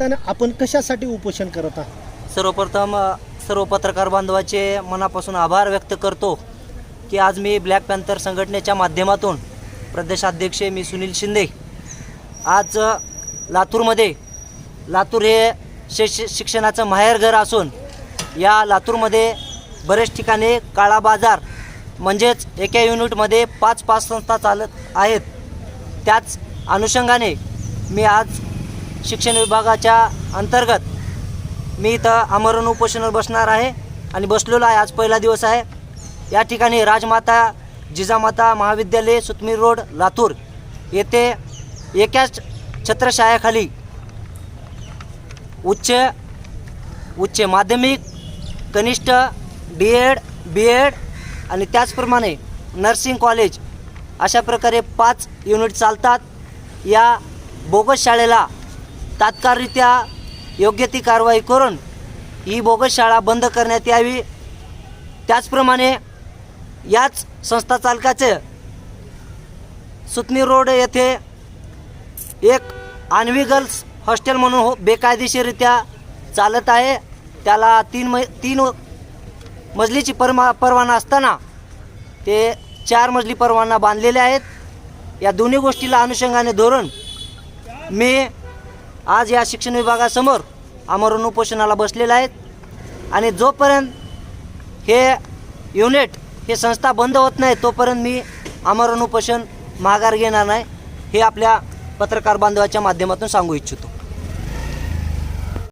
निमित्तानं आपण कशासाठी उपोषण करत आहात? सर्वप्रथम सर्व पत्रकार बांधवाचे मनापासून आभार व्यक्त करतो की आज मी ब्लॅक पॅन्थर संघटनेच्या माध्यमातून प्रदेशाध्यक्ष मी सुनील शिंदे आज लातूरमध्ये लातूर हे शि शिक्षणाचं माहेरघर असून या लातूरमध्ये बरेच ठिकाणी काळा बाजार म्हणजेच एका युनिटमध्ये पाच पाच संस्था चालत आहेत. त्याच अनुषंगाने मी आज शिक्षण विभागाच्या अंतर्गत मी इथं आमरण उपोषणावर बसणार आहे आणि बसलेलो आहे. आज पहिला दिवस आहे. या ठिकाणी राजमाता जिजामाता महाविद्यालय सुतमीर रोड लातूर येथे एकाच छत्रशायाखाली उच्च उच्च माध्यमिक कनिष्ठ डी एड बी एड आणि त्याचप्रमाणे नर्सिंग कॉलेज अशा प्रकारे पाच युनिट चालतात. या बोगस शाळेला तात्काळरित्या योग्य ती कारवाई करून ही बोगस शाळा बंद करण्यात यावी. त्याचप्रमाणे याच संस्था चालकाचे सुतनी रोड येथे एक आण्वी गर्ल्स हॉस्टेल म्हणून हो बेकायदेशीररित्या चालत आहे. त्याला तीन म तीन मजलीची परमा परवाना असताना ते चार मजली परवाना बांधलेले आहेत. या दोन्ही गोष्टीला अनुषंगाने धरून मी आज या शिक्षण विभागासमोर आमरण उपोषणाला बसलेले आहेत. आणि जोपर्यंत हे युनिट हे संस्था बंद होत नाही तोपर्यंत मी आमरण उपोषण माघार घेणार नाही हे आपल्या पत्रकार बांधवाच्या माध्यमातून सांगू इच्छितो.